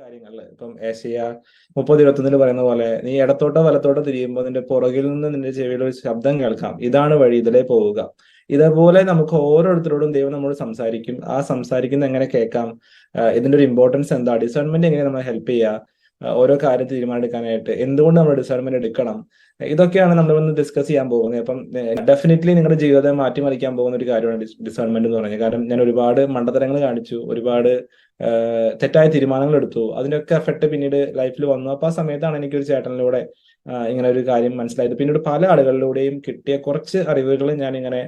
കാര്യങ്ങളിൽ ഇപ്പം ഏഷ്യ മുപ്പത് ഇരുപത്തൊന്നിൽ പറയുന്ന പോലെ നീ ഇടത്തോട്ടോ വലത്തോട്ടോ തിരിയുമ്പോൾ നിന്റെ പുറകിൽ നിന്ന് നിന്റെ ചെവിയിൽ ഒരു ശബ്ദം കേൾക്കാം. ഇതാണ് വഴി ഇതിലേ പോവുക. ഇതേപോലെ നമുക്ക് ഓരോരുത്തരോടും ദൈവം നമ്മോട് സംസാരിക്കും. ആ സംസാരിക്കുന്ന എങ്ങനെ കേൾക്കാം? ഇതിന്റെ ഒരു ഇമ്പോർട്ടൻസ് എന്താ? ഡിസേൺമെന്റ് എങ്ങനെ നമ്മളെ ഹെൽപ്പ് ചെയ്യുക? ഓരോ കാര്യം തീരുമാനമെടുക്കാനായിട്ട് എന്തുകൊണ്ട് നമ്മൾ ഡിസൈൻമെന്റ് എടുക്കണം? ഇതൊക്കെയാണ് നമ്മൾ ഇന്ന് ഡിസ്കസ് ചെയ്യാൻ പോകുന്നത്. അപ്പം ഡെഫിനറ്റ്ലി നിങ്ങളുടെ ജീവിതത്തെ മാറ്റിമറിക്കാൻ പോകുന്ന ഒരു കാര്യമാണ് ഡിസൈൻമെന്റ് എന്ന് പറഞ്ഞത്. കാരണം ഞാൻ ഒരുപാട് മണ്ടത്തരങ്ങൾ കാണിച്ചു ഒരുപാട് തെറ്റായ തീരുമാനങ്ങൾ എടുത്തു. അതിനൊക്കെ എഫക്ട് പിന്നീട് ലൈഫിൽ വന്നു. അപ്പൊ ആ സമയത്താണ് എനിക്ക് ഒരു ചേട്ടനിലൂടെ ഇങ്ങനെ ഒരു കാര്യം മനസ്സിലായത്. പിന്നീട് പല ആളുകളിലൂടെയും കിട്ടിയ കുറച്ച് അറിവുകൾ ഞാൻ ഇങ്ങനെ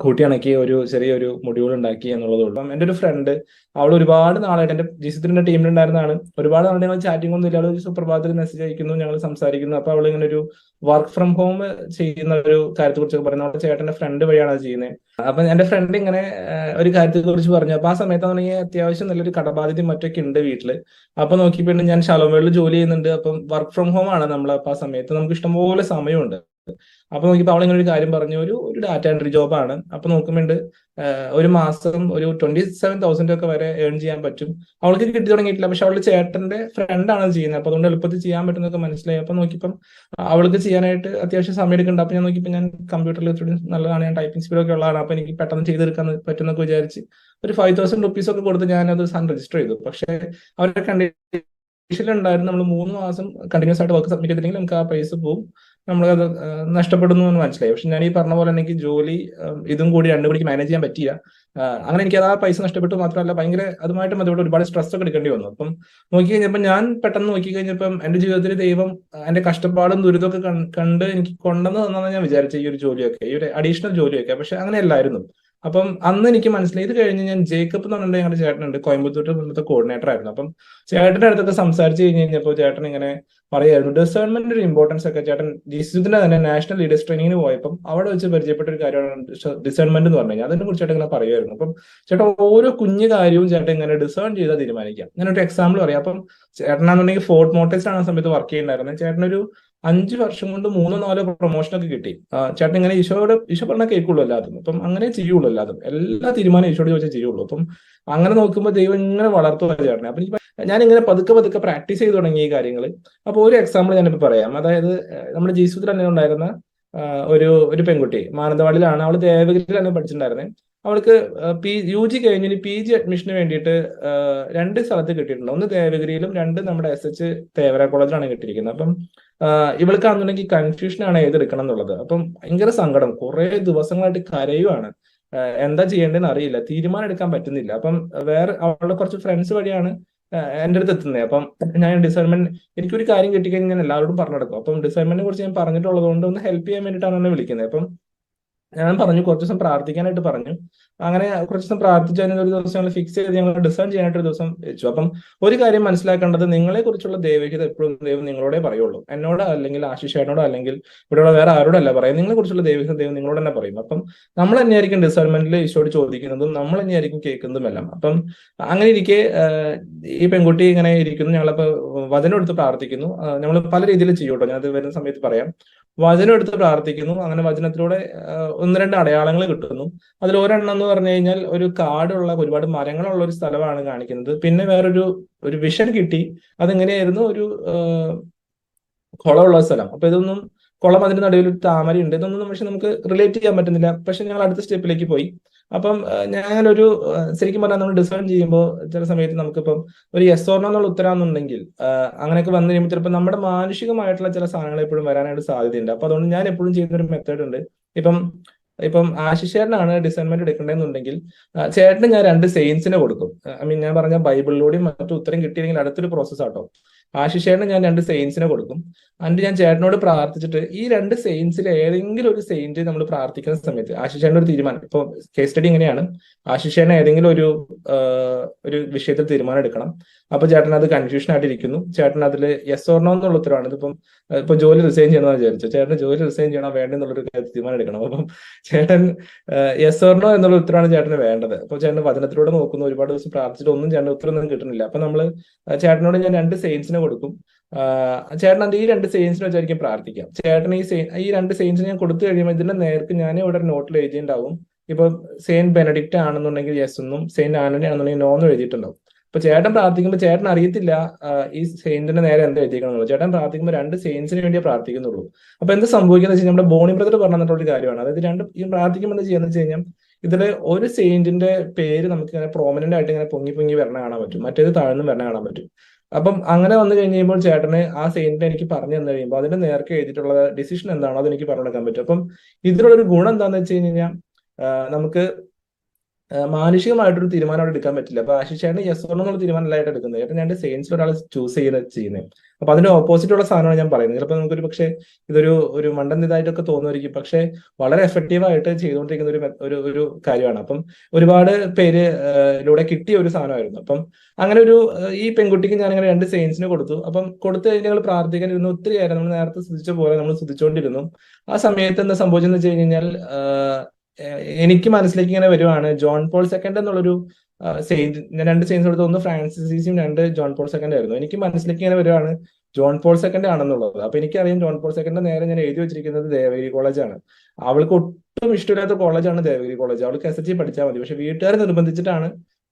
കൂട്ടിയിണക്കി ഒരു ചെറിയൊരു മൊഡ്യൂൾ ഉണ്ടാക്കി എന്നുള്ളതേ ഉള്ളൂ. എന്റെ ഒരു ഫ്രണ്ട് അവൾ ഒരുപാട് നാളായിട്ട് എന്റെ ജിസിത്തിന്റെ ടീമിലുണ്ടായിരുന്നതാണ്. ഒരുപാട് നാളെ ഞങ്ങൾ ചാറ്റിംഗ് ഒന്നും ഇല്ല. അവൾ സുപ്രഭാതത്തിൽ മെസ്സേജ് അയക്കുന്നു ഞങ്ങൾ സംസാരിക്കുന്നു. അപ്പൊ അവൾ ഇങ്ങനെ ഒരു വർക്ക് ഫ്രം ഹോം ചെയ്യുന്ന ഒരു കാര്യത്തെ കുറിച്ച് പറഞ്ഞു അവളുടെ ചേട്ടന്റെ ഫ്രണ്ട് വഴിയാണ് അത് ചെയ്യുന്നത്. അപ്പൊ എന്റെ ഫ്രണ്ട് ഇങ്ങനെ ഒരു കാര്യത്തെ കുറിച്ച് പറഞ്ഞു. അപ്പൊ ആ സമയത്താണെങ്കിൽ അത്യാവശ്യം നല്ലൊരു കടബാധ്യതയും മറ്റൊക്കെ ഉണ്ട് വീട്ടിൽ. അപ്പൊ നോക്കിയപ്പോൾ ഞാൻ ശലോമേളിൽ ജോലി ചെയ്യുന്നുണ്ട്. അപ്പം വർക്ക് ഫ്രം ഹോം ആണ് നമ്മൾ അപ്പൊ ആ സമയത്ത്. നമുക്ക് ഇഷ്ടംപോലെ സമയമുണ്ട്. അപ്പൊ നോക്കിയപ്പോൾ അവൾ ഒരു കാര്യം പറഞ്ഞു ഒരു ഒരു ഡാറ്റ എൻട്രി ജോബാണ് അപ്പൊ നോക്കുമ്പോണ്ട് ഒരു മാസം ഒരു ട്വന്റി സെവൻ തൗസൻഡ് ഒക്കെ വരെ ഏൺ ചെയ്യാൻ പറ്റും. അവൾക്ക് കിട്ടി തുടങ്ങിയിട്ടില്ല പക്ഷെ അവളുടെ ചേട്ടന്റെ ഫ്രണ്ടാണ് ചെയ്യുന്നത്. അപ്പൊ അതുകൊണ്ട് എളുപ്പത്തിൽ ചെയ്യാൻ പറ്റുന്നൊക്കെ മനസ്സിലായി. അപ്പൊ നോക്കിയപ്പം അവൾക്ക് ചെയ്യാനായിട്ട് അത്യാവശ്യം സമയം എടുക്കുന്നുണ്ട്. അപ്പൊ ഞാൻ നോക്കിയപ്പോൾ ഞാൻ കമ്പ്യൂട്ടറിൽ നല്ലതാണ്. ഞാൻ ടൈപ്പിംഗ് സ്പീഡ് ഒക്കെ ഉള്ളതാണ്. അപ്പൊ എനിക്ക് പെട്ടെന്ന് ചെയ്തെടുക്കാൻ പറ്റുന്നൊക്കെ വിചാരിച്ച് ഒരു ഫൈവ് തൗസൻഡ് റുപ്പീസ് ഒക്കെ കൊടുത്ത് ഞാൻ അത് സൺ രജിസ്റ്റർ ചെയ്തു. പക്ഷെ അവരുടെ കണ്ടീഷനിലുണ്ടായിരുന്നു നമ്മൾ മൂന്ന് മാസം കണ്ടിന്യൂസ് ആയിട്ട് വർക്ക് സബ്മിറ്റ് ചെയ്തില്ലെങ്കിൽ നമുക്ക് ആ പൈസ പോകും നമ്മളത് നഷ്ടപ്പെടുന്നു എന്ന് മനസ്സിലായി. പക്ഷെ ഞാൻ ഈ പറഞ്ഞ പോലെ എനിക്ക് ജോലി ഇതും കൂടി രണ്ടും കൂടി മാനേജ് ചെയ്യാൻ പറ്റിയ അങ്ങനെ എനിക്ക് അത് ആ പൈസ നഷ്ടപ്പെട്ടു മാത്രമല്ല ഭയങ്കര അതുമായിട്ട് ബന്ധപ്പെട്ട് ഒരുപാട് സ്ട്രെസ് ഒക്കെ എടുക്കേണ്ടി വന്നു. അപ്പം നോക്കി കഴിഞ്ഞപ്പോൾ ഞാൻ പെട്ടെന്ന് നോക്കി കഴിഞ്ഞപ്പം എന്റെ ജീവിതത്തിൽ ദൈവം എന്റെ കഷ്ടപ്പാടും ദുരിതമൊക്കെ കണ്ട് എനിക്ക് കൊണ്ടെന്ന് തന്നാണ് ഞാൻ വിചാരിച്ച ഈ ഒരു ജോലിയൊക്കെ ഈ ഒരു അഡീഷണൽ ജോലിയൊക്കെ. പക്ഷെ അങ്ങനെയല്ലായിരുന്നു അപ്പം അന്ന് എനിക്ക് മനസ്സിലായി. ഇത് കഴിഞ്ഞ് ഞാൻ ജേക്കബ് എന്ന് പറഞ്ഞിട്ട് ഞങ്ങളുടെ ചേട്ടനുണ്ട്. കോയമ്പത്തൂർ ഇവിടുത്തെ കോർഡിനേറ്റർ ആയിരുന്നു. അപ്പം ചേട്ടന്റെ അടുത്തൊക്കെ സംസാരിച്ച് കഴിഞ്ഞ് കഴിഞ്ഞപ്പോൾ ചേട്ടൻ ഇങ്ങനെ പറയായിരുന്നു ഡിസേൺമെന്റ് ഒരു ഇമ്പോർട്ടൻസ് ഒക്കെ ചേട്ടൻ ജിസുദിന്റെ തന്നെ നാഷണൽ ലീഡേഴ്സ് ട്രെയിനിങ്ങിന് പോയപ്പം അവിടെ വെച്ച് പരിചയപ്പെട്ട ഒരു കാര്യമാണ് ഡിസേൺമെന്റ് എന്ന് പറഞ്ഞു കഴിഞ്ഞാൽ അതിനെ കുറിച്ച് ചേട്ടൻ ഇങ്ങനെ പറയുമായിരുന്നു. അപ്പം ചേട്ടൻ ഓരോ കുഞ്ഞു കാര്യവും ചേട്ടൻ ഇങ്ങനെ ഡിസേൺ ചെയ്താൽ തീരുമാനിക്കാം ഞാനൊരു എക്സാമ്പിൾ പറയാം. അപ്പം ചേട്ടനാണെന്നുണ്ടെങ്കിൽ ഫോർട്ട് മോട്ടേഴ്സ് ആണ് ആ സമയത്ത് വർക്ക് ചെയ്യുന്നുണ്ടായിരുന്നത് ചേട്ടനൊരു അഞ്ച് വർഷം കൊണ്ട് മൂന്നോ നാലോ പ്രൊമോഷൻ ഒക്കെ കിട്ടി. ചേട്ടൻ ഇങ്ങനെ ഈശോയുടെ ഈശോ പറഞ്ഞാൽ കേൾക്കുള്ളൂ എല്ലാതും അപ്പം അങ്ങനെ ചെയ്യുള്ളൂ എല്ലാതും എല്ലാ തീരുമാനം ഈശോയോട് ചോദിച്ചാൽ ചെയ്യുള്ളൂ. അപ്പം അങ്ങനെ നോക്കുമ്പോൾ ദൈവം ഇങ്ങനെ വളർത്തുക ചേട്ടനെ. അപ്പം ഞാൻ ഇങ്ങനെ പതുക്കെ പതുക്കെ പ്രാക്ടീസ് ചെയ്ത് തുടങ്ങി ഈ കാര്യങ്ങൾ അപ്പൊ ഒരു എക്സാമ്പിൾ ഞാനിപ്പോ പറയാം. അതായത് നമ്മുടെ ജീസുദ്രനുണ്ടായിരുന്ന ഒരു ഒരു പെൺകുട്ടി. മാനന്തവാടിയിലാണ്. അവൾ ദേവഗിരിയിലാണ് പഠിച്ചിട്ടുണ്ടായിരുന്നത് അവൾക്ക് പി യു ജി കഴിഞ്ഞ് പി ജി അഡ്മിഷന് വേണ്ടിയിട്ട് രണ്ട് സ്ഥലത്ത് കിട്ടിയിട്ടുണ്ട്. ഒന്ന് ദേവഗിരിയിലും രണ്ട് നമ്മുടെ എസ് എച്ച് തേവര കോളേജിലാണ് കിട്ടിയിരിക്കുന്നത്. അപ്പം ഇവൾക്കാണെന്നുണ്ടെങ്കിൽ കൺഫ്യൂഷനാണ് ഏതെടുക്കണം എന്നുള്ളത്. അപ്പം ഭയങ്കര സങ്കടം. കുറെ ദിവസങ്ങളായിട്ട് കരയുവാണ്. എന്താ ചെയ്യേണ്ടതെന്ന് അറിയില്ല. തീരുമാനം എടുക്കാൻ പറ്റുന്നില്ല. അപ്പം വേറെ അവളുടെ കുറച്ച് ഫ്രണ്ട്സ് വഴിയാണ് എന്റെ അടുത്ത് എത്തുന്നത്. അപ്പം ഞാൻ ഡിസൈൻമെന്റ് എനിക്കൊരു കാര്യം കിട്ടിക്കഴിഞ്ഞാൽ ഞാൻ എല്ലാവരോടും പറഞ്ഞു നടക്കും അപ്പം ഡിസൈൻമെന്റിനെ കുറിച്ച് ഞാൻ പറഞ്ഞിട്ടുള്ളത് കൊണ്ട് ഒന്ന് ഹെൽപ്പ് ചെയ്യാൻ വേണ്ടിയിട്ടാണ് എന്നെ വിളിക്കുന്നത്. അപ്പം ഞാൻ പറഞ്ഞു കുറച്ച് ദിവസം പ്രാർത്ഥിക്കാനായിട്ട് പറഞ്ഞു. അങ്ങനെ കുറച്ച് ദിവസം പ്രാർത്ഥിച്ചു അതിന് ഒരു ദിവസം ഞങ്ങൾ ഫിക്സ് ചെയ്ത് ഞങ്ങൾ ഡിസൈൻ ചെയ്യാനായിട്ട് ഒരു ദിവസം വെച്ചു. അപ്പം ഒരു കാര്യം മനസ്സിലാക്കേണ്ടത് നിങ്ങളെ കുറിച്ചുള്ള ദൈവഹിത എപ്പോഴും ദൈവം നിങ്ങളോടേ പറയുള്ളൂ. എന്നോട് അല്ലെങ്കിൽ ആശിഷേനോടോ അല്ലെങ്കിൽ ഇവിടെയുള്ള വേറെ ആരോടല്ല പറയാം നിങ്ങളെ കുറിച്ചുള്ള ദൈവഹിത ദൈവം നിങ്ങളോട് തന്നെ പറയും. അപ്പം നമ്മൾ തന്നെയായിരിക്കും ഡിസൈൻമെന്റിൽ ഈശോട് ചോദിക്കുന്നതും നമ്മൾ തന്നെയായിരിക്കും കേൾക്കുന്നതും എല്ലാം അപ്പം അങ്ങനെ ഇരിക്കെ ഈ പെൺകുട്ടി ഇങ്ങനെ ഇരിക്കുന്നു. ഞങ്ങളപ്പോ വചനം എടുത്ത് പ്രാർത്ഥിക്കുന്നു. നമ്മൾ പല രീതിയിൽ ചെയ്യൂട്ടോ ഞാൻ അത് വരുന്ന സമയത്ത് പറയാം. വചനം എടുത്ത് പ്രാർത്ഥിക്കുന്നു. അങ്ങനെ വചനത്തിലൂടെ ഒന്ന് രണ്ട് അടയാളങ്ങൾ കിട്ടുന്നു. അതിൽ ഒരെണ്ണം എന്ന് പറഞ്ഞു കഴിഞ്ഞാൽ ഒരു കാടുള്ള ഒരുപാട് മരങ്ങളുള്ള ഒരു സ്ഥലമാണ് കാണിക്കുന്നത്. പിന്നെ വേറൊരു ഒരു വിഷൻ കിട്ടി. അതെങ്ങനെയായിരുന്നു? ഒരു കുളമുള്ള സ്ഥലം. അപ്പൊ ഇതൊന്നും കുളം അതിന്റെ നടുവിൽ ഒരു താമരയുണ്ട്. ഇതൊന്നും പക്ഷെ നമുക്ക് റിലേറ്റ് ചെയ്യാൻ പറ്റുന്നില്ല. പക്ഷെ ഞങ്ങൾ അടുത്ത സ്റ്റെപ്പിലേക്ക് പോയി. അപ്പം ഞാനൊരു ശരിക്കും പറഞ്ഞാൽ നമ്മൾ ഡിസൈൻ ചെയ്യുമ്പോൾ ചില സമയത്ത് നമുക്കിപ്പം ഒരു യെസ് ഓർണോ എന്നുള്ള ഉത്തരാന്നുണ്ടെങ്കിൽ അങ്ങനെയൊക്കെ വന്നു കഴിയുമ്പോൾ ചിലപ്പോൾ നമ്മുടെ മാനുഷികമായിട്ടുള്ള ചില സാധനങ്ങൾ എപ്പോഴും വരാനായിട്ട് സാധ്യതയുണ്ട്. അപ്പൊ അതുകൊണ്ട് ഞാൻ എപ്പോഴും ചെയ്യുന്ന ഒരു മെത്തേഡ് ഉണ്ട്. ഇപ്പം ഇപ്പം ആശിഷേട്ടനാണ് ഡിസൈൻമെന്റ് എടുക്കേണ്ടതെന്നുണ്ടെങ്കിൽ ചേട്ടന് ഞാൻ രണ്ട് സെയിൻസിനെ കൊടുക്കും. ഐ മീൻ ഞാൻ പറഞ്ഞ ബൈബിളിലൂടെയും മറ്റു ഉത്തരം കിട്ടിയില്ലെങ്കിൽ അടുത്തൊരു പ്രോസസ് ആട്ടോ. ആശിഷേട്ടന് ഞാൻ രണ്ട് സെയിൻസിനെ കൊടുക്കും. എന്നിട്ട് ഞാൻ ചേട്ടനോട് പ്രാർത്ഥിച്ചിട്ട് ഈ രണ്ട് സെയിൻസിൽ ഏതെങ്കിലും ഒരു സെയിന്റ് നമ്മൾ പ്രാർത്ഥിക്കുന്ന സമയത്ത് ആശിഷേട്ടൻ ഒരു തീരുമാനം. ഇപ്പൊ കേസ് സ്റ്റഡി ഇങ്ങനെയാണ്. ആശിഷേണ ഏതെങ്കിലും ഒരു ഒരു വിഷയത്തിൽ തീരുമാനം എടുക്കണം. അപ്പൊ ചേട്ടൻ അത് കൺഫ്യൂഷൻ ആയിട്ട് ഇരിക്കുന്നു ചേട്ടൻ അതിൽ യെസ് ഓർണോ എന്നുള്ള ഉത്തരവാണ്. ഇതിപ്പം ഇപ്പൊ ജോലി റിസൈൻ ചെയ്യണമെന്ന് വിചാരിച്ചു ചേട്ടൻ ജോലി റിസൈൻ ചെയ്യണോ വേണ്ടെന്നുള്ളൊരു തീരുമാനം എടുക്കണം. അപ്പം ചേട്ടൻ യെസ് ഓർണോ എന്നുള്ള ഉത്തരവാണ് ചേട്ടന് വേണ്ടത്. അപ്പൊ ചേട്ടൻ വചനത്തിലൂടെ നോക്കുന്നു. ഒരുപാട് ദിവസം പ്രാർത്ഥിച്ചിട്ട് ഒന്നും ചേട്ടൻ ഉത്തരം ഒന്നും കിട്ടുന്നില്ല. അപ്പൊ നമ്മൾ ചേട്ടനോട് ഞാൻ രണ്ട് സെയിൻസിനെ കൊടുക്കും. ചേട്ടൻ അത് ഈ രണ്ട് സെയിൻസിനെ വെച്ചായിരിക്കും പ്രാർത്ഥിക്കാം. ചേട്ടൻ ഈ ഈ രണ്ട് സെയിൻസ് ഞാൻ കൊടുത്തു കഴിയുമ്പോൾ ഇതിന്റെ നേർക്ക് ഞാൻ ഇവിടെ നോട്ടിൽ എഴുതിയിട്ടുണ്ടാവും. ഇപ്പൊ സെയിന്റ് ബെനഡിക്റ്റ് ആണെന്നുണ്ടെങ്കിൽ യെസ് എന്നും സെയിന്റ് ആന്റണി ആണെന്നുണ്ടെങ്കിൽ നോ എന്നും എഴുതിയിട്ടുണ്ടാവും. അപ്പൊ ചേട്ടൻ പ്രാർത്ഥിക്കുമ്പോൾ ചേട്ടൻ അറിയത്തില്ല ഈ സെയിന്റിന്റെ നേരെ എന്താ എഴുതിക്കണമെന്നുള്ളൂ ചേട്ടൻ പ്രാർത്ഥിക്കുമ്പോൾ രണ്ട് സെയിൻസിന് വേണ്ടിയേ പ്രാർത്ഥിക്കുന്നുള്ളൂ. അപ്പൊ എന്ത് സംഭവിക്കുന്നത് വെച്ചാൽ നമ്മുടെ ബോണി ബ്രദർ പറഞ്ഞിട്ടുള്ള ഒരു കാര്യമാണ്. അതായത് രണ്ട് ഈ പ്രാർത്ഥിക്കുമ്പോൾ എന്താ ചെയ്യുന്നത് വെച്ച് കഴിഞ്ഞാൽ ഇതിൽ ഒരു സെയിന്റിന്റെ പേര് നമുക്ക് ഇങ്ങനെ പ്രോമിനന്റ് ആയിട്ട് ഇങ്ങനെ പൊങ്ങി പൊങ്ങി വരണ കാണാൻ പറ്റും. മറ്റേത് താഴ്ന്നും വരണ കാണാൻ പറ്റും. അപ്പം അങ്ങനെ വന്നു കഴിഞ്ഞ് കഴിയുമ്പോൾ ചേട്ടന് ആ സെയിന്റിനെ എനിക്ക് പറഞ്ഞു തന്നു കഴിയുമ്പോൾ അതിന്റെ നേർക്ക് എഴുതിയിട്ടുള്ള ഡിസിഷൻ എന്താണോ അത് എനിക്ക് പറഞ്ഞു കൊടുക്കാൻ പറ്റും. അപ്പം ഇതിലുള്ള ഒരു ഗുണം എന്താണെന്ന് വെച്ച് കഴിഞ്ഞാൽ നമുക്ക് മാനുഷികമായിട്ടൊരു തീരുമാനം അവിടെ എടുക്കാൻ പറ്റില്ല. അപ്പൊ ആശിഷ് ചേട്ടൻ യെസ് എന്നുള്ള തീരുമാനമല്ലായിട്ട് എടുക്കുന്നത്. ചേട്ടൻ ഞാൻ സയൻസിൽ ഒരാൾ ചൂസ് ചെയ്യുന്ന. ചെയ്യുന്നത് അപ്പൊ അതിന്റെ ഓപ്പോസിറ്റ് ഉള്ള സാധനമാണ് ഞാൻ പറയുന്നത്. ചിലപ്പോൾ നമുക്കൊരു പക്ഷേ ഇതൊരു ഒരു മണ്ടൻ ഇതായിട്ടൊക്കെ തോന്നുമായിരിക്കും. പക്ഷെ വളരെ എഫക്റ്റീവ് ആയിട്ട് ചെയ്തുകൊണ്ടിരിക്കുന്ന ഒരു ഒരു ഒരു കാര്യമാണ്. അപ്പം ഒരുപാട് പേര് ലൂടെ കിട്ടിയ ഒരു സാധനമായിരുന്നു. അപ്പം അങ്ങനെ ഒരു ഈ പെൺകുട്ടിക്ക് ഞാൻ അങ്ങനെ രണ്ട് സെയിൻസിന് കൊടുത്തു. അപ്പം കൊടുത്തു കഴിഞ്ഞാൽ ഞങ്ങൾ പ്രാർത്ഥിക്കാൻ ഇരുന്നു ഒത്തിരി നേരം നമ്മൾ നേരത്തെ ശ്രദ്ധിച്ച പോലെ നമ്മൾ ശ്രദ്ധിച്ചുകൊണ്ടിരുന്നു ആ സമയത്ത് എന്താ സംഭവിച്ചെന്ന് വെച്ച് കഴിഞ്ഞാൽ എനിക്ക് മനസ്സിലേക്ക് ഇങ്ങനെ വരുവാണ്. ജോൺ പോൾ സെക്കൻഡ് എന്നുള്ളൊരു സെയിന്റ് ഞാൻ രണ്ട് സെയിൻസ് എടുത്ത്. ഒന്ന് ഫ്രാൻസിസിയും രണ്ട് ജോൺ പോൾ സെക്കൻഡ് ആയിരുന്നു. എനിക്ക് മനസ്സിലേക്ക് ഇങ്ങനെ വരുവാണ് ജോൺ പോൾ സെക്കൻഡ് ആണെന്നുള്ളത്. അപ്പൊ എനിക്കറിയാം ജോൺ പോൾ സെക്കൻഡ് നേരെ ഞാൻ എഴുതി വെച്ചിരിക്കുന്നത് ദേവഗിരി കോളേജാണ്. അവൾക്ക് ഒട്ടും ഇഷ്ടമില്ലാത്ത കോളേജാണ് ദേവഗിരി കോളേജ്. അവൾക്ക് എസ് എച്ച് പഠിച്ചാൽ മതി. പക്ഷെ വീട്ടുകാർ നിർബന്ധിച്ചിട്ടാണ്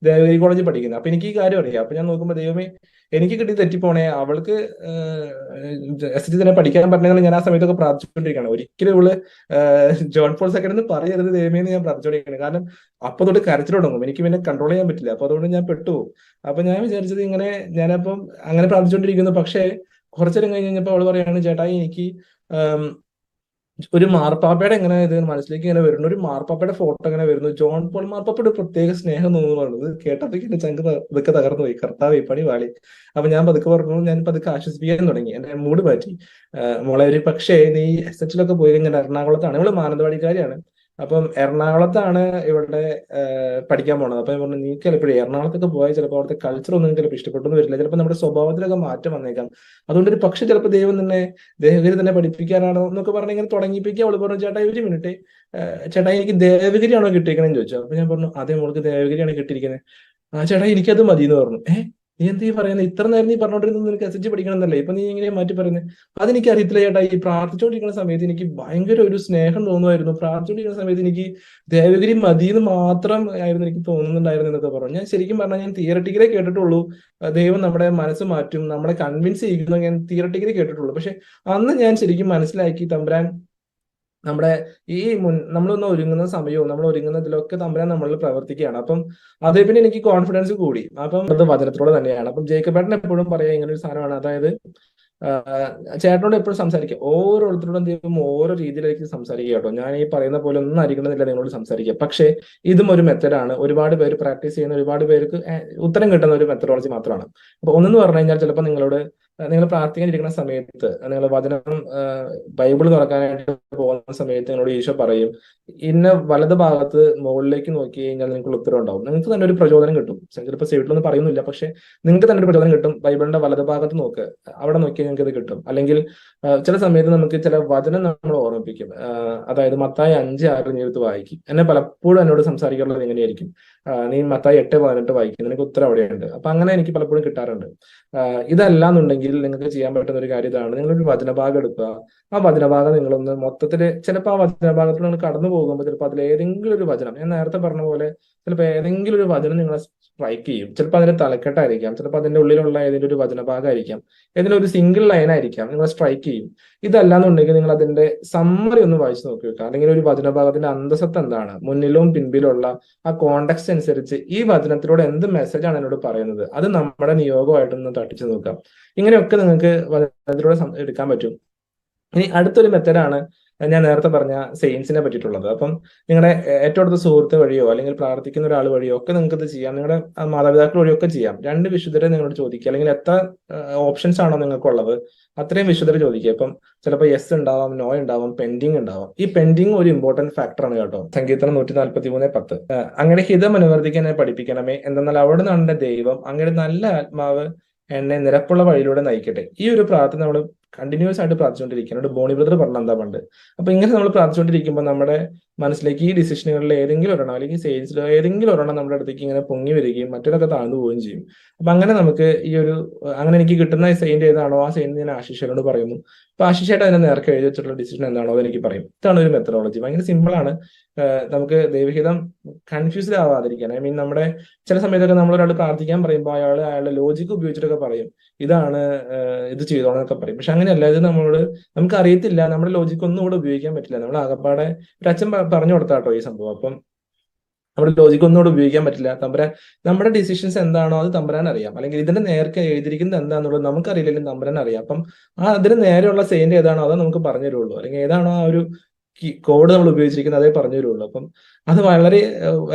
ദേവഗിരി കോളേജിൽ പഠിക്കുന്നത്. അപ്പൊ എനിക്ക് ഈ കാര്യം അറിയാം. അപ്പൊ ഞാൻ നോക്കുമ്പോൾ ദൈവമേ എനിക്ക് കിട്ടി തെറ്റിപ്പോണേ. അവൾക്ക് എസ് എച്ച് തന്നെ പഠിക്കാൻ പറ്റണമെന്ന് ഞാൻ ആ സമയത്തൊക്കെ പ്രാർത്ഥിച്ചുകൊണ്ടിരിക്കുകയാണ്. ഒരിക്കലും ഇവൾ ജോൺ പോൾ സെക്കൻഡ് എന്ന് പറയരുത് ദൈവമേ എന്ന് ഞാൻ പ്രാർത്ഥിച്ചുകൊണ്ടിരിക്കുകയാണ്. കാരണം അപ്പൊ തൊട്ട് കരച്ചിൽ തുടങ്ങും. എനിക്ക് പിന്നെ കൺട്രോൾ ചെയ്യാൻ പറ്റില്ല. അപ്പൊ അതുകൊണ്ട് ഞാൻ പെട്ടുപോകും. അപ്പൊ ഞാൻ വിചാരിച്ചത് ഇങ്ങനെ ഞാനപ്പം അങ്ങനെ പ്രാർത്ഥിച്ചുകൊണ്ടിരിക്കുന്നു. പക്ഷേ കുറച്ചേരം കഴിഞ്ഞ് കഴിഞ്ഞപ്പോൾ അവൾ പറയാണ് ചേട്ടായി എനിക്ക് ഒരു മാർപ്പാപ്പയുടെ എങ്ങനെ ഇത് മനസ്സിലേക്ക് ഇങ്ങനെ വരുന്നു? ഒരു മാർപ്പാപ്പയുടെ ഫോട്ടോ എങ്ങനെ വരുന്നു? ജോൺ പോൾ മാർപ്പാപ്പയുടെ പ്രത്യേക സ്നേഹം തോന്നുന്നു പറഞ്ഞത് കേട്ടപ്പോ എന്റെ ചങ്ക് ഇതൊക്കെ തകർന്നു പോയി. കർത്താവ് പണി വാളി അപ്പൊ ഞാൻ പതുക്കെ പറഞ്ഞു ഞാൻ പതുക്കെ ആശ്വസിപ്പിക്കാൻ തുടങ്ങി. എന്റെ മൂഡ് മാറ്റി. മോളെ ഒരു പക്ഷേ നീ എസ് എച്ചിലൊക്കെ പോയി കഴിഞ്ഞാൽ എറണാകുളത്താണ്. ഇവൾ മാനന്തവാടിക്കാരിയാണ്. അപ്പം എറണാകുളത്താണ് ഇവിടെ പഠിക്കാൻ പോണത്. അപ്പൊ പറഞ്ഞു നീ ചിലപ്പോഴേ എറണാകുളത്തൊക്കെ പോയാൽ ചിലപ്പോൾ അവിടുത്തെ കൾച്ചർ ഒന്നും ചിലപ്പോൾ ഇഷ്ടപ്പെട്ടൊന്നും വരില്ല. ചിലപ്പോൾ നമ്മുടെ സ്വഭാവത്തിലൊക്കെ മാറ്റം വന്നേക്കാം. അതുകൊണ്ട് ഒരു പക്ഷെ ചിലപ്പോൾ ദൈവം തന്നെ ദേവഗിരി തന്നെ പഠിപ്പിക്കാനാണോ എന്നൊക്കെ പറഞ്ഞ് ഇങ്ങനെ തുടങ്ങിപ്പിക്കുക. അവൾ പറഞ്ഞു ചേട്ടാ ഒരു മിനിറ്റ് ചേട്ടാ എനിക്ക് ദേവഗിരിയാണോ കിട്ടിയിരിക്കണെന്ന് ചോദിച്ചു. അപ്പൊ ഞാൻ പറഞ്ഞു അതേ മോൾക്ക് ദേവഗിരിയാണ് കിട്ടിയിരിക്കുന്നത് ആ ചേട്ടാ എനിക്കത് മതി എന്ന് പറഞ്ഞു. ഏഹ് നീ എന്ത് പറയുന്നത് ഇത്ര നേരം നീ പറഞ്ഞോണ്ടിരുന്നത് നിനക്ക് എസ് എച്ച് പഠിക്കണം എന്നല്ലേ ഇപ്പൊ നീ ഇങ്ങനെ മാറ്റി പറയുന്നത് അതെനിക്ക് അറിയത്തില്ല ചേട്ടാ. ഈ പ്രാർത്ഥിച്ചുകൊണ്ടിരിക്കുന്ന സമയത്ത് എനിക്ക് ഭയങ്കര ഒരു സ്നേഹം തോന്നുമായിരുന്നു. പ്രാർത്ഥിച്ചുകൊണ്ടിരിക്കുന്ന സമയത്ത് എനിക്ക് ദേവഗിരി മതി എന്ന് മാത്രം ആയിരുന്നു എനിക്ക് തോന്നുന്നുണ്ടായിരുന്നു എന്നൊക്കെ പറഞ്ഞു. ഞാൻ ശരിക്കും പറഞ്ഞാൽ ഞാൻ തിയറട്ടിക്കലേ കേട്ടിട്ടുള്ളൂ. ദൈവം നമ്മുടെ മനസ്സ് മാറ്റും നമ്മളെ കൺവിൻസ് ചെയ്യുന്നു ഞാൻ തിയറട്ടിക്കലേ കേട്ടിട്ടുള്ളൂ. പക്ഷെ അന്ന് ഞാൻ ശരിക്കും മനസ്സിലാക്കി തമ്പുരാൻ നമ്മുടെ ഈ മുൻ നമ്മളൊന്ന് ഒരുങ്ങുന്ന സമയവും നമ്മൾ ഒരുങ്ങുന്നതിലൊക്കെ തമ്പുരാൻ നമ്മളിൽ പ്രവർത്തിക്കുകയാണ്. അപ്പം അതേ പിന്നെ എനിക്ക് കോൺഫിഡൻസ് കൂടി. അപ്പം അത് വചനത്തിലൂടെ തന്നെയാണ്. അപ്പം ജേക്കബേട്ടൻ എപ്പോഴും പറയാ ഇങ്ങനെ ഒരു സാധനമാണ്. അതായത് ചേട്ടനോട് എപ്പോഴും സംസാരിക്കുക ഓരോരുത്തരോടും ദൈവം ഓരോ രീതിയിലേക്ക് സംസാരിക്കുക കേട്ടോ. ഞാൻ ഈ പറയുന്ന പോലെ ഒന്നും ആയിരിക്കണമെന്നില്ല നിങ്ങളോട് സംസാരിക്കുക പക്ഷേ ഇതും ഒരു മെത്തഡാണ് ഒരുപാട് പേര് പ്രാക്ടീസ് ചെയ്യുന്ന ഒരുപാട് പേർക്ക് ഉത്തരം കിട്ടുന്ന ഒരു മെത്തഡോളജി മാത്രമാണ്. അപ്പൊ ഒന്നെന്ന് പറഞ്ഞു കഴിഞ്ഞാൽ ചിലപ്പോൾ നിങ്ങളോട് നിങ്ങൾ പ്രാർത്ഥിക്കാനിരിക്കുന്ന സമയത്ത് നിങ്ങൾ വചനം ബൈബിൾ തുറക്കാനായിട്ട് പോകുന്ന സമയത്ത് നിങ്ങളോട് ഈശോ പറയും ഇന്ന വലത് ഭാഗത്ത് മുകളിലേക്ക് നോക്കി കഴിഞ്ഞാൽ നിങ്ങൾക്ക് ഉത്തരം ഉണ്ടാവും. നിങ്ങൾക്ക് തന്നെ ഒരു പ്രചോദനം കിട്ടും. ചിലപ്പോൾ സൈഡിലൊന്നും പറയുന്നില്ല. പക്ഷെ നിങ്ങൾക്ക് തന്നെ ഒരു പ്രചോദനം കിട്ടും. ബൈബിളിന്റെ വലത് ഭാഗത്ത് നോക്ക് അവിടെ നോക്കിയാൽ നിങ്ങൾക്ക് ഇത് കിട്ടും. അല്ലെങ്കിൽ ചില സമയത്ത് നമുക്ക് ചില വചനം നമ്മൾ ഓർമ്മിപ്പിക്കും. അതായത് മത്തായി അഞ്ച് ആറ് നീ എടുത്ത് വായിക്കും. എന്നെ പലപ്പോഴും എന്നോട് സംസാരിക്കാറുള്ളത് എങ്ങനെയായിരിക്കും നീ മത്തായി എട്ട് പതിനെട്ട് വായിക്കും നിനക്ക് ഉത്തരം അവിടെയുണ്ട്. അപ്പൊ അങ്ങനെ എനിക്ക് പലപ്പോഴും കിട്ടാറുണ്ട്. ഇതല്ല എന്നുണ്ടെങ്കിൽ നിങ്ങൾക്ക് ചെയ്യാൻ പറ്റുന്ന ഒരു കാര്യം ഇതാണ്. നിങ്ങളൊരു വചനഭാഗം എടുക്കുക. ആ വചനഭാഗം നിങ്ങളൊന്ന് മൊത്തത്തിൽ ചിലപ്പോൾ ആ വചനഭാഗത്തിൽ നിങ്ങൾ കടന്നു പോകുമ്പോൾ ചിലപ്പോൾ അതിൽ ഏതെങ്കിലും ഒരു വചനം ഞാൻ നേരത്തെ പറഞ്ഞ പോലെ ചിലപ്പോൾ ഏതെങ്കിലും ഒരു വചനം നിങ്ങളെ സ്ട്രൈക്ക് ചെയ്യും. ചിലപ്പോൾ അതിന്റെ തലക്കെട്ടായിരിക്കാം. ചിലപ്പോൾ അതിന്റെ ഉള്ളിലുള്ള ഏതെങ്കിലും ഒരു വചനഭാഗമായിരിക്കാം. ഏതെങ്കിലും ഒരു സിംഗിൾ ലൈൻ ആയിരിക്കാം നിങ്ങൾ സ്ട്രൈക്ക് ചെയ്യും. ഇതല്ലാന്നുണ്ടെങ്കിൽ നിങ്ങൾ അതിന്റെ സമ്മറി ഒന്ന് വായിച്ചു നോക്കി വെക്കുക. അല്ലെങ്കിൽ ഒരു വചനഭാഗത്തിന്റെ അന്തസത്ത എന്താണ്? മുന്നിലും പിൻപിലുള്ള ആ കോണ്ടക്സ്റ്റ് അനുസരിച്ച് ഈ വചനത്തിലൂടെ എന്ത് മെസ്സേജ് ആണ് എന്നോട് പറയുന്നത്? അത് നമ്മുടെ നിയോഗമായിട്ടൊന്ന് തട്ടിച്ചു നോക്കാം. ഇങ്ങനെയൊക്കെ നിങ്ങൾക്ക് വചനത്തിലൂടെ എടുക്കാൻ പറ്റും. ഇനി അടുത്തൊരു മെത്തഡാണ് ഞാൻ നേരത്തെ പറഞ്ഞ സെയിൻസിനെ പറ്റിയിട്ടുള്ളത്. അപ്പം നിങ്ങളുടെ ഏറ്റവും അടുത്ത സുഹൃത്ത് വഴിയോ അല്ലെങ്കിൽ പ്രാർത്ഥിക്കുന്ന ഒരാൾ വഴിയോ ഒക്കെ നിങ്ങൾക്ക് ഇത് ചെയ്യാം. നിങ്ങളുടെ മാതാപിതാക്കൾ വഴിയോ ഒക്കെ ചെയ്യാം. രണ്ട് വിശുദ്ധരെ നിങ്ങളോട് ചോദിക്കുക. അല്ലെങ്കിൽ എത്ര ഓപ്ഷൻസ് ആണോ നിങ്ങൾക്കുള്ളത്? അത്രയും വിശുദ്ധരെ ചോദിക്കുക. ഇപ്പം ചിലപ്പോൾ യെസ് ഉണ്ടാവാം നോ ഉണ്ടാവാം പെൻഡിങ് ഉണ്ടാവാം. ഈ പെൻഡിങ് ഒരു ഇമ്പോർട്ടന്റ് ഫാക്ടറാണ് കേട്ടോ. സങ്കീർത്തനം നൂറ്റി നാൽപ്പത്തി മൂന്ന് പത്ത് അങ്ങനെ ഹിതം അനുവർത്തിക്കാൻ പഠിപ്പിക്കണമേ. എന്തെന്നാൽ അവിടെ നിന്നാണ് ദൈവം അങ്ങനെ നല്ല ആത്മാവ് എന്നെ നിരപ്പുള്ള വഴിയിലൂടെ നയിക്കട്ടെ. ഈ ഒരു പ്രാർത്ഥന നമ്മൾ കണ്ടിന്യൂസ് ആയിട്ട് പ്രാർത്ഥിച്ചുകൊണ്ടിരിക്കുക എന്നോട് ബോണി ബ്രദർ പറഞ്ഞ എന്താ പണ്ട്? അപ്പൊ ഇങ്ങനെ നമ്മൾ പ്രാർത്ഥിച്ചുകൊണ്ടിരിക്കുമ്പോൾ നമ്മുടെ മനസ്സിലേക്ക് ഈ ഡിസിഷനുകളിൽ ഏതെങ്കിലും ഒരെണ്ണം അല്ലെങ്കിൽ സെയിൽസിൽ ഏതെങ്കിലും ഒരെണ്ണം നമ്മുടെ അടുത്തേക്ക് ഇങ്ങനെ പൊങ്ങി വരികയും മറ്റൊരൊക്കെ താഴ്ന്നു പോവുകയും ചെയ്യും. അപ്പൊ അങ്ങനെ നമുക്ക് ഈ ഒരു അങ്ങനെ എനിക്ക് കിട്ടുന്ന സെയിന്റ് ഏതാണോ ആ സെയിന്റ് ഞാൻ ആശിഷയോട് പറയുന്നു. അപ്പൊ ആശിഷയായിട്ട് അതിനെ നേർക്ക് എഴുതി വെച്ചിട്ടുള്ള ഡിസിഷൻ എന്താണോ അതെനിക്ക് പറയും. ഇതാണ് ഒരു മെത്തഡോളജി ഭയങ്കര സിമ്പിൾ ആണ്. നമുക്ക് ദൈവഹിതം കൺഫ്യൂസ്ഡ് ആവാതിരിക്കാൻ. ഐ മീൻ നമ്മുടെ ചില സമയത്തൊക്കെ നമ്മൾ ഒരാൾ പ്രാർത്ഥിക്കാൻ പറയുമ്പോൾ അയാൾ അയാളുടെ ലോജിക്ക് ഉപയോഗിച്ചിട്ടൊക്കെ പറയും. ഇതാണ് ഇത് ചെയ്തോളെന്നൊക്കെ പറയും. പക്ഷെ അങ്ങനെയല്ല ഇത് നമ്മളോട് നമുക്ക് അറിയത്തില്ല നമ്മുടെ ലോജിക് ഒന്നും കൂടെ ഉപയോഗിക്കാൻ പറ്റില്ല. നമ്മൾ ആകപ്പാടെ ഒരു അച്ഛൻ പറഞ്ഞു കൊടുത്താട്ടോ ഈ സംഭവം. അപ്പം നമ്മുടെ ലോജിക് ഒന്നും കൂടെ ഉപയോഗിക്കാൻ പറ്റില്ല. തമ്പുരാൻ നമ്മുടെ ഡിസിഷൻസ് എന്താണോ അത് തമ്പുരാൻ അറിയാം. അല്ലെങ്കിൽ ഇതിന്റെ നേർക്ക് എഴുതിയിരിക്കുന്നത് എന്താണെന്നുള്ളത് നമുക്കറിയില്ലെങ്കിലും തമ്പുരാൻ അറിയാം. അപ്പം ആ അതിന് നേരെയുള്ള സെയിന്റ് ഏതാണോ അത് നമുക്ക് പറഞ്ഞു തരുള്ളൂ. അല്ലെങ്കിൽ ഏതാണോ ആ ഒരു കോഡ് നമ്മൾ ഉപയോഗിച്ചിരിക്കുന്നത് അതേ പറഞ്ഞു തരുള്ളൂ. അപ്പം അത് വളരെ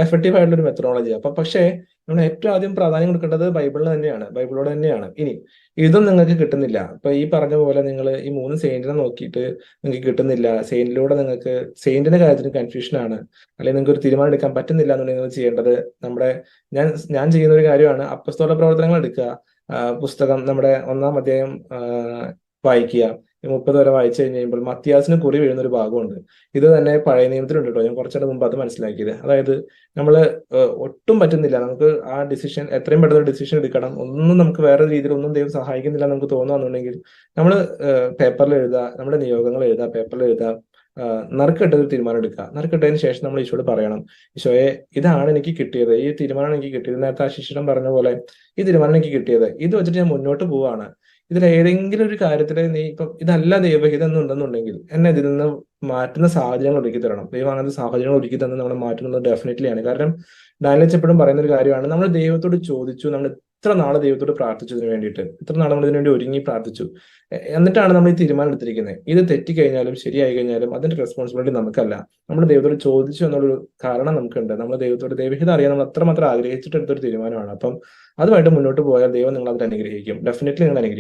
എഫക്റ്റീവ് ആയിട്ടുള്ള ഒരു മെത്തഡോളജി അപ്പം പക്ഷേ നമ്മൾ ഏറ്റവും ആദ്യം പ്രാധാന്യം കൊടുക്കേണ്ടത് ബൈബിളിന് തന്നെയാണ്. ബൈബിളോട് തന്നെയാണ്. ഇനി ഇതും നിങ്ങൾക്ക് കിട്ടുന്നില്ല. ഇപ്പൊ ഈ പറഞ്ഞ പോലെ നിങ്ങൾ ഈ മൂന്ന് സെയിന്റിനെ നോക്കിയിട്ട് നിങ്ങൾക്ക് കിട്ടുന്നില്ല. സെയിന്റിലൂടെ നിങ്ങൾക്ക് സെയിന്റിന്റെ കാര്യത്തിന് കൺഫ്യൂഷൻ ആണ്. അല്ലെങ്കിൽ നിങ്ങൾക്ക് ഒരു തീരുമാനം എടുക്കാൻ പറ്റുന്നില്ല എന്നുണ്ടെങ്കിൽ നിങ്ങൾ ചെയ്യേണ്ടത് നമ്മുടെ ഞാൻ ഞാൻ ചെയ്യുന്ന ഒരു കാര്യമാണ് അപ്പസ്തോല പ്രവർത്തനങ്ങൾ എടുക്കുക പുസ്തകം നമ്മുടെ ഒന്നാം അധ്യായം വായിക്കുക. മുപ്പത് വരെ വായിച്ചു കഴിഞ്ഞ് കഴിയുമ്പോൾ മത്തിയാസിന് കുറി വീഴുന്ന ഒരു ഭാഗമുണ്ട്. ഇത് തന്നെ പഴയ നിയമത്തിലുണ്ട് കേട്ടോ ഞാൻ കുറച്ചുകൂടെ മുമ്പ് അത് മനസ്സിലാക്കിയത്. അതായത് നമ്മൾ ഒട്ടും പറ്റുന്നില്ല. നമുക്ക് ആ ഡിസിഷൻ എത്രയും പെട്ടെന്ന് ഡിസിഷൻ എടുക്കണം. ഒന്നും നമുക്ക് വേറെ രീതിയിൽ ഒന്നും ദൈവം സഹായിക്കുന്നില്ല നമുക്ക് തോന്നുകയാണെന്നുണ്ടെങ്കിൽ നമ്മൾ പേപ്പറിൽ എഴുതുക നമ്മുടെ നിയോഗങ്ങൾ എഴുതുക പേപ്പറിൽ എഴുതുക നറുക്കിട്ടൊരു തീരുമാനം എടുക്കുക. നറുക്കിട്ടതിന് ശേഷം നമ്മൾ ഈശോട് പറയണം. ഈശോയെ ഇതാണ് എനിക്ക് കിട്ടിയത്. ഈ തീരുമാനമാണ് എനിക്ക് കിട്ടിയത്. നേരത്തെ ആ ശിശിരം പറഞ്ഞ പോലെ ഈ തീരുമാനം എനിക്ക് കിട്ടിയത്. ഇത് വെച്ചിട്ട് ഞാൻ മുന്നോട്ട് പോവാണ് ഇതിൽ ഏതെങ്കിലും ഒരു കാര്യത്തിൽ നീ ഇപ്പം ഇതല്ല ദൈവഹിതം എന്നുണ്ടെന്നുണ്ടെങ്കിൽ എന്നെ ഇതിൽ നിന്ന് മാറ്റുന്ന സാഹചര്യങ്ങൾ ഒരുക്കി തരണം. ദൈവം അങ്ങനത്തെ സാഹചര്യങ്ങൾ ഒരുക്കി തന്നെ നമ്മളെ മാറ്റുന്നത് ഡെഫിനറ്റ്ലി ആണ്. കാരണം ഡാനിയൽ എപ്പോഴും പറയുന്ന ഒരു കാര്യമാണ് നമ്മൾ ദൈവത്തോട് ചോദിച്ചു നമ്മൾ ഇത്ര നാളെ ദൈവത്തോട് പ്രാർത്ഥിച്ചതിന് വേണ്ടിയിട്ട് ഇത്ര നാളെ നമ്മൾ ഇതിനു വേണ്ടി ഒരുങ്ങി പ്രാർത്ഥിച്ചു. എന്നിട്ടാണ് നമ്മൾ ഈ തീരുമാനം എടുത്തിരിക്കുന്നത് ഇത് തെറ്റിക്കഴിഞ്ഞാലും ശരിയായി കഴിഞ്ഞാലും അതിന്റെ റെസ്പോൺസിബിലിറ്റി നമുക്കല്ല. നമ്മൾ ദൈവത്തോട് ചോദിച്ചു എന്നുള്ളൊരു കാരണം നമുക്കുണ്ട്. നമ്മൾ ദൈവത്തോട് ദൈവഹിതം അറിയാൻ നമ്മൾ അത്രമാത്രം ആഗ്രഹിച്ചിട്ട് എടുത്തൊരു തീരുമാനമാണ്. അപ്പം അതുമായിട്ട് മുന്നോട്ട് പോയാൽ ദൈവം നിങ്ങൾ അതിൽ അനുഗ്രഹിക്കും. ഡെഫിനറ്റ്ലി നിങ്ങൾ അനുഗ്രഹിക്കും.